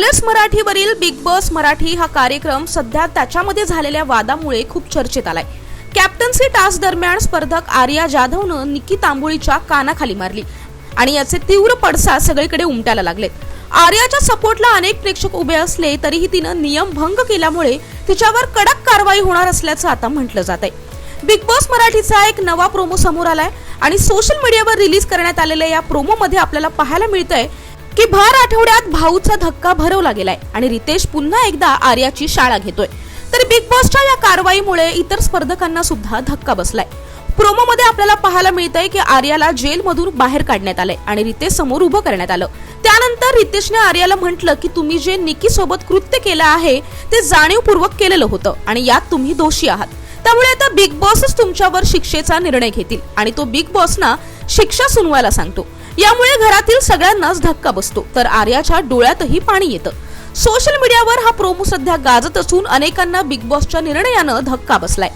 Colours मराठीवरील big boss Marathi हा कार्यक्रम सध्या त्याच्यामध्ये झालेल्या वादामुळे खूप चर्चेत आलाय. कॅप्टन्सी टास्क दरम्यान स्पर्धक आर्या जाधवनं निकी तांबोळीच्या कानाखाली मारली आणि याचे तीव्र पडसाद सगळीकडे उमटायला लागलेत. आर्याच्या सपोर्टला अनेक प्रेक्षक उभे असले तरीही तिनं नियम भंग केल्यामुळे तिच्यावर कडक कारवाई होणार असल्याचं आता म्हटलं जात आहे बिग बॉस मराठीचा एक नवा प्रोमो समोर आलाय आणि सोशल मीडियावर रिलीज करण्यात आलेल्या या प्रोमो मध्ये आपल्याला पाहायला मिळतंय की भर आठवड्यात भाऊचा धक्का भरवला गेलाय आणि रितेश पुन्हा एकदा आर्याची शाळा घेतोय. तर बिग बॉसच्या या कारवाईमुळे इतर स्पर्धकांना सुद्धा धक्का बसलाय. प्रोमो मध्ये आपल्याला पाहायला मिळतंय की आर्याला जेलमधून बाहेर काढण्यात आलंय आणि रितेश समोर उभं करण्यात आलं. त्यानंतर रितेशने आर्याला म्हटलं की तुम्ही जे निकी सोबत कृत्य केलं आहे ते जाणीवपूर्वक केलेलं होतं आणि यात तुम्ही दोषी आहात. त्यामुळे आता बिग बॉसच तुमच्यावर शिक्षेचा निर्णय घेतील आणि तो बिग बॉसना शिक्षा सुनवायला सांगतो. यामुळे घरातील सगळ्यांनाच धक्का बसतो. तर आर्याच्या डोळ्यातही पाणी येतं. सोशल मीडियावर हा प्रोमो सध्या गाजत असून अनेकांना बिग बॉसच्या निर्णयानं धक्का बसलाय.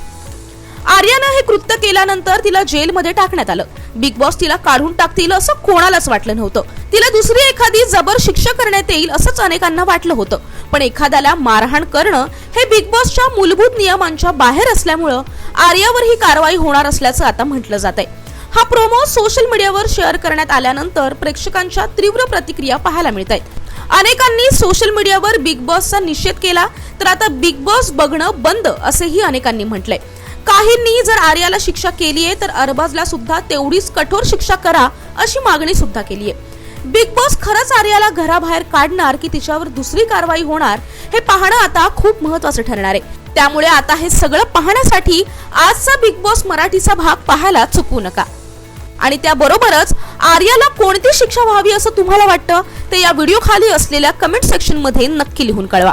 आर्यानं हे कृत्य केल्यानंतर तिला जेलमध्ये टाकण्यात आलं. बिग बॉस तिला काढून टाकतील असं कोणालाच वाटलं नव्हतं. तिला दुसरी एखादी जबर शिक्षा करण्यात येईल असंच अनेकांना वाटलं होतं. पण एखाद्याला मारहाण करणं हे बिग बॉसच्या मूलभूत नियमांच्या बाहेर असल्यामुळं आर्यावर ही कारवाई होणार असल्याचं आता म्हटलं जात आहे हा प्रोमो सोशल मीडियावर शेअर करण्यात आल्यानंतर प्रेक्षकांच्या तीव्र प्रतिक्रिया पाहायला मिळत आहेत अनेकांनी सोशल मीडियावर बिग बॉसचा निषेध केला तर आता बिग बॉस बघणं बंद असेही अनेकांनी म्हटलंय. काहींनी जर आर्याला शिक्षा केली आहे तर अरबाजला सुद्धा तेवढीच कठोर शिक्षा करा अशी मागणी सुद्धा केली आहे बिग बॉस खरंच आर्याला घराबाहेर काढणार की तिच्यावर दुसरी कारवाई होणार हे पाहणं आता खूप महत्वाचं ठरणार आहे. त्यामुळे आता हे सगळं पाहण्यासाठी आजचा बिग बॉस मराठीचा भाग पाहायला चुकवू नका. आणि त्याबरोबरच आर्याला कोणती शिक्षा व्हावी असं तुम्हाला वाटतं ते या व्हिडिओ खाली असलेल्या कमेंट सेक्शनमध्ये नक्की लिहून कळवा.